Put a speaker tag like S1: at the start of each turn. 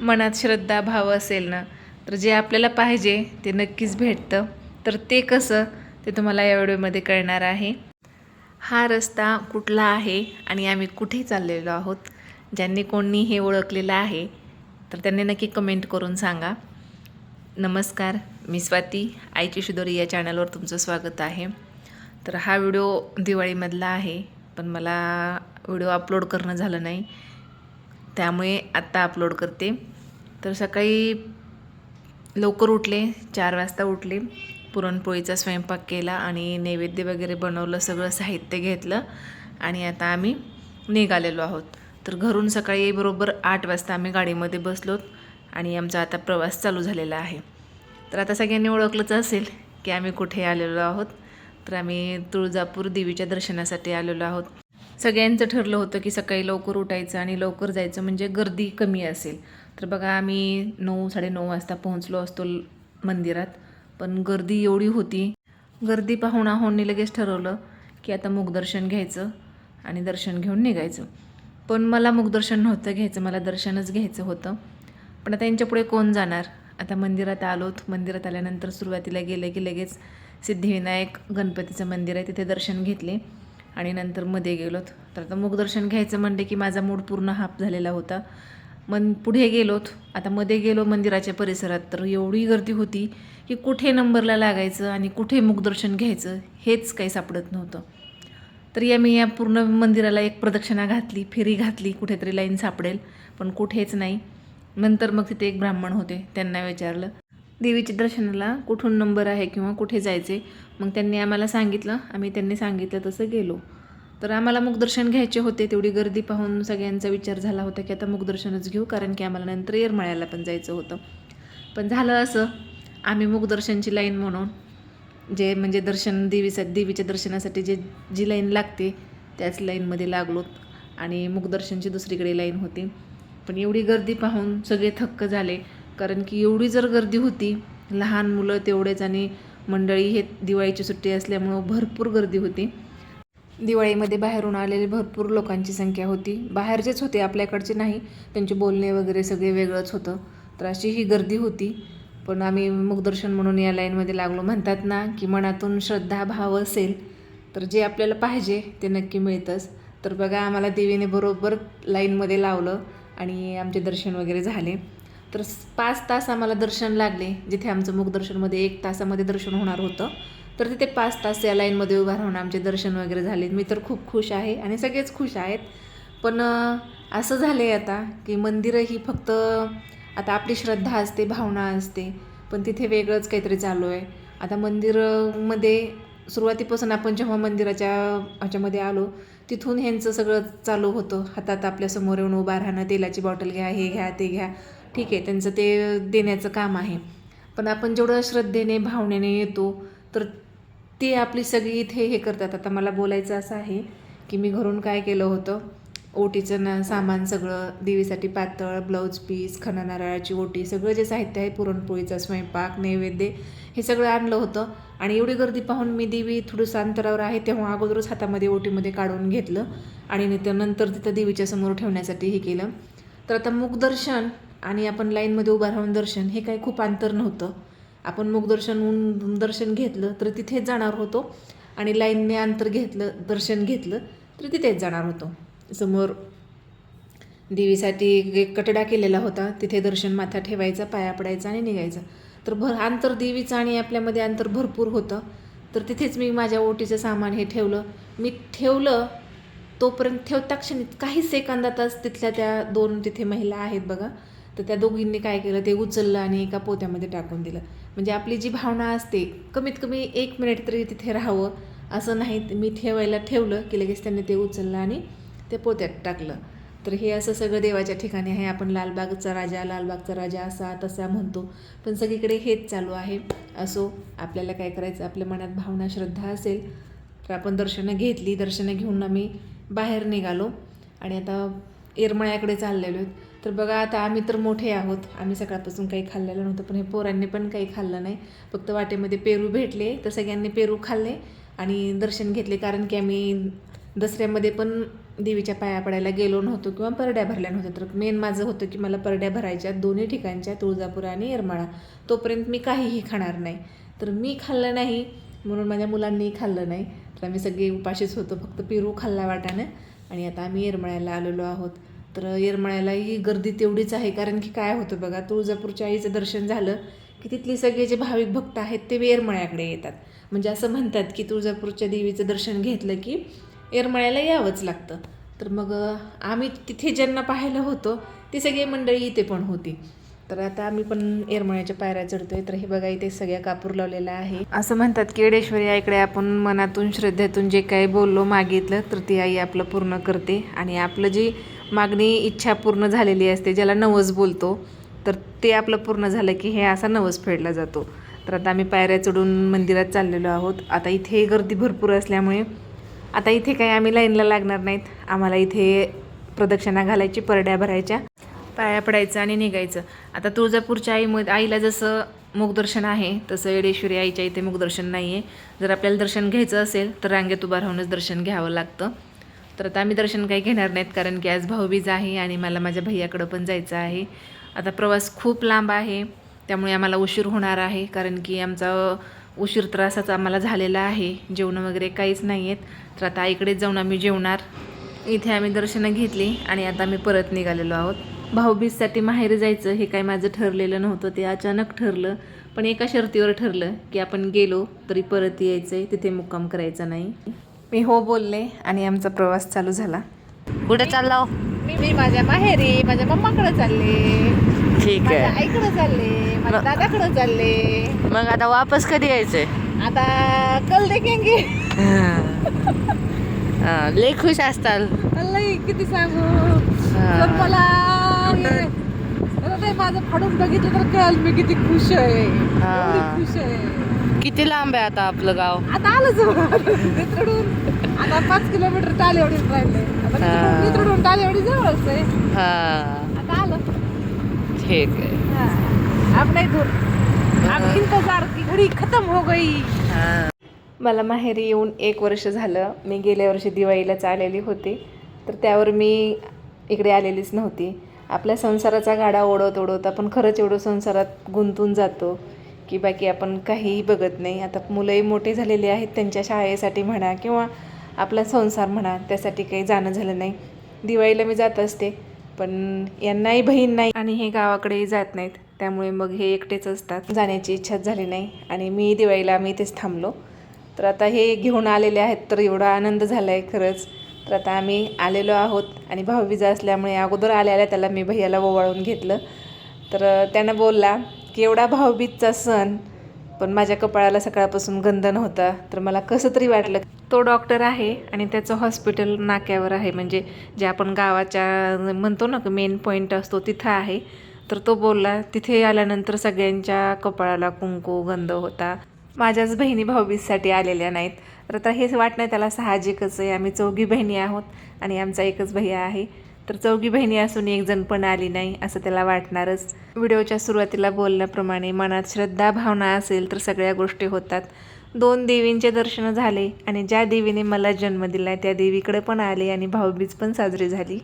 S1: मनात श्रद्धा भाव असेल ना तर जे आपल्याला पाहिजे ते नक्कीच भेटतं. तर ते कसं ते तुम्हाला या व्हिडिओमध्ये कळणार आहे. हा रस्ता कुठला आहे आणि आम्ही कुठे चाललेलो आहोत ज्यांनी कोणी हे ओळखलेलं आहे तर त्यांनी नक्की कमेंट करून सांगा. नमस्कार मी स्वाती आईची शिदोरी या चॅनलवर तुमचं स्वागत आहे. तर हा व्हिडिओ दिवाळीमधला आहे पण मला व्हिडिओ अपलोड करणं झालं नाही. त्यामुळे आत्ता अपलोड करते. तर सकाळी लवकर उठले चार वाजता उठले. पुरणपोळीचा स्वयंपाक केला आणि नैवेद्य वगैरे बनवलं सगळं साहित्य घेतलं आणि आता आम्ही निघालेलो आहोत. तर घरून सकाळी बरोबर आठ वाजता आम्ही गाडीमध्ये बसलोत आणि आमचा आता प्रवास चालू झालेला आहे. तर आता सगळ्यांनी ओळखलंच असेल की आम्ही कुठे आलेलो आहोत. तर आम्ही तुळजापूर देवीच्या दर्शनासाठी आलेलो आहोत. सगळ्यांचं ठरलं होतं की सकाळी लवकर उठायचं आणि लवकर जायचं म्हणजे गर्दी कमी असेल. तर बघा आम्ही नऊ साडेनऊ वाजता पोहोचलो असतो मंदिरात पण गर्दी एवढी होती. गर्दी पाहून आहोंनी लगेच ठरवलं की आता मुखदर्शन घ्यायचं आणि दर्शन घेऊन निघायचं. पण मला मुखदर्शन नव्हतं घ्यायचं मला दर्शनच घ्यायचं होतं. पण आता यांच्यापुढे कोण जाणार? आता मंदिरात आलोत मंदिरात आल्यानंतर सुरुवातीला गेलं की लगेच सिद्धिविनायक गणपतीचं मंदिर आहे तिथे दर्शन घेतले. आणि नंतर मध्ये गेलोत. तर आता मुखदर्शन घ्यायचं म्हणले की माझा मूड पूर्ण हाफ झालेला होता. मन पुढे गेलोत. आता मध्ये गेलो मंदिराच्या परिसरात. तर एवढी गर्दी होती की कुठे नंबरला लागायचं आणि कुठे मुखदर्शन घ्यायचं हेच काही सापडत नव्हतं. तर या मी या पूर्ण मंदिराला एक प्रदक्षिणा घातली फेरी घातली कुठेतरी लाईन सापडेल पण कुठेच नाही. नंतर मग तिथे एक ब्राह्मण होते त्यांना विचारलं. देवीच्या दर्शनाला कुठून नंबर आहे किंवा कुठे जायचे मग त्यांनी आम्हाला सांगितलं. आम्ही त्यांनी सांगितलं तसं गेलो. तर आम्हाला मुखदर्शन घ्यायचे होते तेवढी गर्दी पाहून सगळ्यांचा विचार झाला होता की आता मुखदर्शनच घेऊ कारण की आम्हाला नंतर येरमाळ्याला पण जायचं होतं. पण झालं असं. आम्ही मुखदर्शनची लाईन म्हणून जे म्हणजे दर्शन देवीसा देवीच्या दर्शनासाठी जे जी लाईन लागते त्याच लाईनमध्ये लागलोत आणि मुखदर्शनची दुसरीकडे लाईन होती. पण एवढी गर्दी पाहून सगळे थक्क झाले. कारण की एवढी जर गर्दी होती लहान मुलं तेवढेच आणि मंडळी हे दिवाळीची सुट्टी असल्यामुळं भरपूर गर्दी होती. दिवाळीमध्ये बाहेरून आलेले भरपूर लोकांची संख्या होती. बाहेरचेच होते आपल्याकडचे नाही. त्यांचे बोलणे वगैरे सगळे वेगळंच होतं. तर अशी ही गर्दी होती. पण आम्ही मुखदर्शन म्हणून या लाईनमध्ये लागलो. म्हणतात ना की मनातून श्रद्धा भाव असेल तर जे आपल्याला पाहिजे ते नक्की मिळतंच. तर बघा आम्हाला देवीने बरोबर लाईनमध्ये लावलं आणि आमचे दर्शन वगैरे झाले. तर पाच तास आम्हाला दर्शन लागले जिथे आमचं मुखदर्शनमध्ये एक तासामध्ये दर्शन होणार होतं. तर तिथे पाच तास या लाईनमध्ये उभा राहून आमचे दर्शन वगैरे झाले मी तर खूप खुश आहे आणि सगळेच खुश आहेत. पण असं झालं आहे आता की मंदिरं ही फक्त आता आपली श्रद्धा असते भावना असते पण तिथे वेगळंच काहीतरी चालू आहे. आता मंदिरमध्ये सुरुवातीपासून आपण जेव्हा मंदिराच्या ह्याच्यामध्ये आलो तिथून ह्यांचं सगळं चालू होतं. हातात आपल्यासमोर येऊन उभा राहणं तेलाची बॉटल घ्या हे घ्या ते घ्या. ठीक आहे त्यांचं ते देण्याचं काम आहे. पण आपण जेवढं श्रद्धेने भावनेने येतो तर ते आपली सगळी इथे हे करतात. आता मला बोलायचं असं आहे की मी घरून काय केलं होतं? ओटीचं ना सामान सगळं देवीसाठी पातळ ब्लाऊज पीस खणा नारळाची ओटी सगळं जे साहित्य आहे पुरणपोळीचा स्वयंपाक नैवेद्य हे सगळं आणलं होतं. आणि एवढी गर्दी पाहून मी देवी थोडंसं अंतरावर आहे तेव्हा अगोदरच हातामध्ये ओटीमध्ये काढून घेतलं. आणि नंतर नंतर तिथं देवीच्या समोर ठेवण्यासाठी हे केलं. तर आता मुखदर्शन आणि आपण लाईनमध्ये उभं राहून दर्शन हे काही खूप अंतर नव्हतं. आपण मुखदर्शन होऊन दर्शन घेतलं तर तिथेच जाणार होतो. आणि लाईनने अंतर घेतलं दर्शन घेतलं तर तिथेच जाणार होतो. समोर देवीसाठी एक कटडा केलेला होता. तिथे दर्शन माथा ठेवायचा पाया पडायचा आणि निघायचं. तर भर अंतर देवीचं आणि आपल्यामध्ये अंतर भरपूर होतं. तर तिथेच मी माझ्या ओटीचं सामान हे ठेवलं. मी ठेवलं तोपर्यंत ठेवता क्षणी काही सेकंदातच तिथल्या त्या दोन तिथे महिला आहेत बघा. तर त्या दोघींनी काय केलं? ते उचललं आणि एका पोत्यामध्ये टाकून दिलं. म्हणजे आपली जी भावना असते कमीत कमी एक मिनिट तरी तिथे राहावं असं नाही. मी ठेवायला ठेवलं की लगेच त्यांनी ते उचललं आणि ते पोत्यात टाकलं. तर हे असं सगळं देवाच्या ठिकाणी आहे. आपण लालबागचा राजा लालबागचा राजा असा तसा म्हणतो. पण सगळीकडे हेच चालू आहे. असो आपल्याला काय करायचं? आपल्या मनात भावना श्रद्धा असेल तर आपण दर्शनं घेतली. दर्शनं घेऊन आम्ही बाहेर निघालो. आणि आता येरमळ्याकडे चाललेलो आहेत. तर बघा आता आम्ही तर मोठे आहोत. आम्ही सकाळपासून काही खाल्लेलं नव्हतं पण हे पोरांनी पण काही खाल्लं नाही. फक्त वाटेमध्ये पेरू भेटले तर सगळ्यांनी पेरू खाल्ले आणि दर्शन घेतले कारण की आम्ही दसऱ्यामध्ये पण देवीच्या पाया पडायला गेलो नव्हतो किंवा परड्या भरल्या नव्हत्या. तर मेन माझं होतं की मला परड्या भरायच्या दोन्ही ठिकाणच्या तुळजापूर आणि येरमाळा. तोपर्यंत मी काहीही खाणार नाही. तर मी खाल्लं नाही म्हणून माझ्या मुलांनी खाल्लं नाही. तर आम्ही सगळे उपाशीच होतो फक्त पेरू खाल्ला वाटानं आणि आता आम्ही येरमाळ्याला आलेलो आहोत. तर येरमाळ्यालाही गर्दी तेवढीच आहे. कारण की काय होतं बघा तुळजापूरच्या आईचं दर्शन झालं की तिथले सगळे जे भाविक भक्त आहेत ते येरमळ्याकडे येतात. म्हणजे असं म्हणतात की तुळजापूरच्या देवीचं दर्शन घेतलं की येरमळ्याला यावंच लागतं. तर मग आम्ही तिथे ज्यांना पाहायला होतो ती सगळी मंडळी इथे पण होती. तर आता आम्ही पण येरमळ्याच्या पायऱ्या चढतोय. तर हे बघा इथे सगळ्या कापूर लावलेला आहे. असं म्हणतात की येडेश्वरी आईकडे आपण मनातून श्रद्धेतून जे काही बोललो मागितलं तर ती आई आपलं पूर्ण करते. आणि आपलं जी मागणी इच्छा पूर्ण झालेली असते ज्याला नवस बोलतो तर ते आपलं पूर्ण झालं की हे असा नवस फेडला जातो. तर आता आम्ही पायऱ्या चढून मंदिरात चाललेलो आहोत. आता इथे गर्दी भरपूर असल्यामुळे आता इथे काही आम्ही लाईनला लागणार नाहीत. आम्हाला इथे प्रदक्षिणा घालायची परड्या भरायच्या पाया पडायचं आणि निघायचं. आता तुळजापूरच्या आईमध्ये आईला जसं मुखदर्शन आहे तसं येडेश्वरी आईच्या इथे मुखदर्शन नाही आहे जर आपल्याला दर्शन घ्यायचं असेल तर रांगेत उभा राहूनच दर्शन घ्यावं लागतं. तर आता आम्ही दर्शन काही घेणार नाहीत कारण की आज भाऊबीज आहे आणि मला माझ्या भैयाकडं पण जायचं आहे. आता प्रवास खूप लांब आहे त्यामुळे आम्हाला उशीर होणार आहे कारण की आमचा उशीर त्रासाचा आम्हाला झालेला आहे. जेवणं वगैरे काहीच नाही आहेत तर आता आईकडेच जाऊन आम्ही जेवणार. इथे आम्ही दर्शनं घेतली आणि आता आम्ही परत निघालेलो आहोत. भाऊबीजसाठी माहेर जायचं हे काय माझं ठरलेलं नव्हतं ते अचानक ठरलं. पण एका शर्तीवर ठरलं की आपण गेलो तरी परत यायचं आहे तिथे मुक्काम करायचा नाही. मी हो बोलले आणि आमचा प्रवास चालू झाला.
S2: कुठे चाललो
S1: मी मी माझ्या माहेरी माझ्या मम्माकडे चालले.
S2: ठीक आहे.
S1: आईकडे चालले माझ्या दादाकडे चालले.
S2: मग आता वापस कधी यायचंय?
S1: आता कल देखेंगे.
S2: हा, लय खुश असताल.
S1: लई किती सांगू. तर मला हे- माझं फाडून बघितलं तर कळलं मी किती खुश आहे.
S2: हा.
S1: खुश आहे.
S2: किती लांब आहे आता आपलं गाव?
S1: आता आलं जवळ. नित्रडून. आता पाच किलोमीटर टालेवडी राहिले
S2: हा.
S1: टालेवडी जवळच आहे.
S2: हा.
S1: आता आलं.
S2: ठीक आहे.
S1: हाँ, अब नहीं दूर अब इंतजार की घड़ी खत्म हो गई.
S2: हा.
S1: मला माहेरी येऊन एक वर्ष झालं. मी गेल्या वर्षी दिवाळीलाच आलेली होती. तर त्यावर मी इकडे आलेलीच नव्हती. आपल्या संसाराचा गाडा ओढत ओढत आपण खरंच एवढं संसारात गुंतून जातो. की बाकी आपण काहीही बघत नाही. आता मुलंही मोठे झालेले आहेत त्यांच्या शाळेसाठी म्हणा किंवा आपला संसार म्हणा त्यासाठी काही जाणं झालं नाही. दिवाळीला मी जात असते पण यांनाही बहीण नाही आणि हे गावाकडेही जात नाहीत. त्यामुळे मग हे एकटेच असतात. जाण्याची इच्छाच झाली नाही आणि मी दिवाळीला आम्ही इथेच थांबलो. तर आता हे घेऊन आलेले आहेत तर एवढा आनंद झाला आहे खरंच. तर आता आम्ही आलेलो आहोत आणि भाऊबीजा असल्यामुळे अगोदर आलेल्या त्याला मी भैयाला ओवाळून घेतलं. तर त्यानं बोलला केवढा भावबीजचा भाऊबीजचा सण पण माझ्या कपाळाला सकाळपासून गंध नव्हता तर मला कसं तरी वाटलं. तो डॉक्टर आहे आणि त्याचं हॉस्पिटल नाक्यावर आहे म्हणजे जे आपण गावाच्या म्हणतो ना मेन पॉईंट असतो तिथं आहे. तर तो बोलला तिथे आल्यानंतर सगळ्यांच्या कपाळाला कुंकू गंध होता. माझ्याच बहिणी भाऊबीजसाठी आलेल्या नाहीत. तर आता हेच वाटणं त्याला साहजिकच आहे. आम्ही चौघी बहिणी आहोत आणि आमचा एकच भैया आहे. तर चौघी बहिणी असून एक जण पण आली नाही असं त्याला वाटणारच. व्हिडिओच्या सुरुवातीला बोलल्याप्रमाणे मनात श्रद्धा भावना असेल तर सगळ्या गोष्टी होतात. दोन देवींचे दर्शन झाले आणि ज्या देवीने मला जन्म दिला त्या देवीकडे पण आले आणि भाऊबीज पण साजरी झाली.